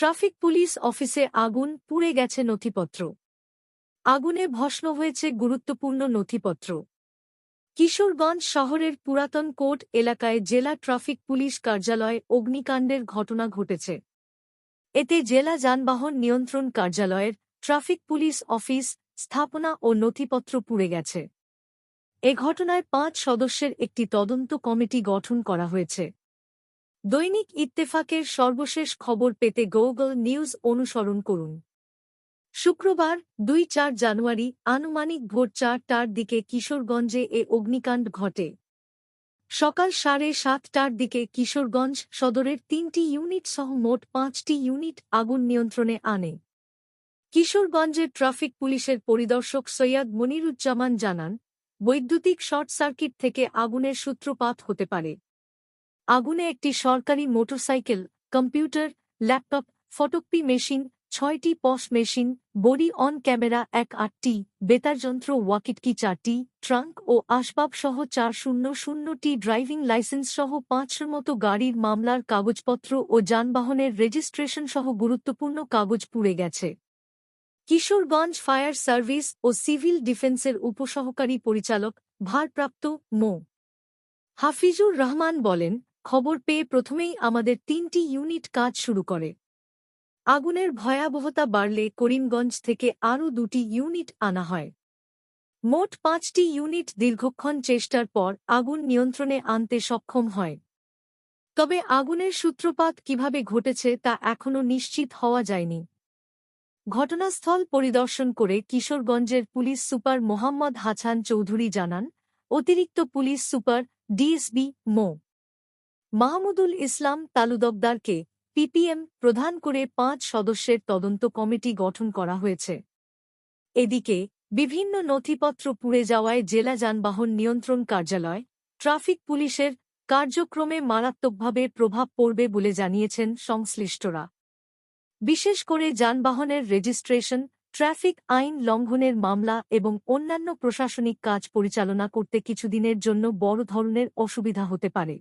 Traffic police অফিসে আগুন পুড়ে গেছে নথিপত্র। আগুনে ভস্ম হয়েছে গুরুত্বপূর্ণ নথিপত্র। কিশোরগঞ্জ শহরের পুরাতন কোর্ট এলাকায় জেলা ট্রাফিক পুলিশ কার্যালয়ে অগ্নিকাণ্ডের ঘটনা ঘটেছে। এতে জেলা যানবাহন নিয়ন্ত্রণ কার্যালয়ের ট্রাফিক পুলিশ অফিস স্থাপনা ও নথিপত্র পুড়ে গেছে। এ ঘটনায় পাঁচ সদস্যের একটি তদন্ত কমিটি গঠন করা হয়েছে। দৈনিক ইত্তেফাকের সর্বশেষ খবর পেতে গুগল নিউজ অনুসরণ করুন। শুক্রবার, দুই চার জানুয়ারি, আনুমানিক ভোর চারটার দিকে কিশোরগঞ্জে এ অগ্নিকাণ্ড ঘটে। সকাল সাড়ে সাতটার দিকে কিশোরগঞ্জ সদরের তিনটি ইউনিট সহ মোট পাঁচটি ইউনিট আগুন নিয়ন্ত্রণে আনে। কিশোরগঞ্জের ট্রাফিক পুলিশের পরিদর্শক সৈয়দ মনিরুজ্জামান জানান, বৈদ্যুতিক শর্ট সার্কিট থেকে আগুনের সূত্রপাত হতে পারে। আগুনে একটি সরকারি motorcycle, computer, laptop, photocopy machine, ছয়টি POS machine, body on camera এক আটটি বেতারযন্ত্র ওয়াকিটকি চারটি, ট্রাঙ্ক ও আসবাবসহ চার শূন্য শূন্যটি ড্রাইভিং লাইসেন্স সহ পাঁচশোর মতো গাড়ির মামলার কাগজপত্র ও যানবাহনের রেজিস্ট্রেশন সহ গুরুত্বপূর্ণ কাগজ পুড়ে গেছে। কিশোরগঞ্জ ফায়ার সার্ভিস ও সিভিল ডিফেন্সের উপসহকারী পরিচালক, ভারপ্রাপ্ত মো. হাফিজুর রহমান বলেন খবর পেয়ে প্রথমেই আমাদের তিনটি ইউনিট কাজ শুরু করে। আগুনের ভয়াবহতা বাড়লে করিমগঞ্জ থেকে আরও দুটি ইউনিট আনা হয়। মোট পাঁচটি ইউনিট দীর্ঘক্ষণ চেষ্টার পর আগুন নিয়ন্ত্রণে আনতে সক্ষম হয়। তবে আগুনের সূত্রপাত কীভাবে ঘটেছে তা এখনও নিশ্চিত হওয়া যায়নি। ঘটনাস্থল পরিদর্শন করে কিশোরগঞ্জের পুলিশ সুপার মোহাম্মদ হাছান চৌধুরী জানান, অতিরিক্ত police super DSB Md. Mahmudul Islam তালুদকদারকে PPM প্রধান করে পাঁচ সদস্যের তদন্ত কমিটি গঠন করা হয়েছে। এদিকে, বিভিন্ন নথিপত্র পুড়ে যাওয়ায় জেলা যানবাহন নিয়ন্ত্রণ কার্যালয়, ট্রাফিক পুলিশের কার্যক্রমে মারাত্মকভাবে প্রভাব পড়বে বলে জানিয়েছেন সংশ্লিষ্টরা। বিশেষ করে যানবাহনের রেজিস্ট্রেশন, ট্রাফিক আইন লঙ্ঘনের মামলা এবং অন্যান্য প্রশাসনিক কাজ পরিচালনা করতে কিছুদিনের জন্য বড় ধরনের অসুবিধা হতে পারে।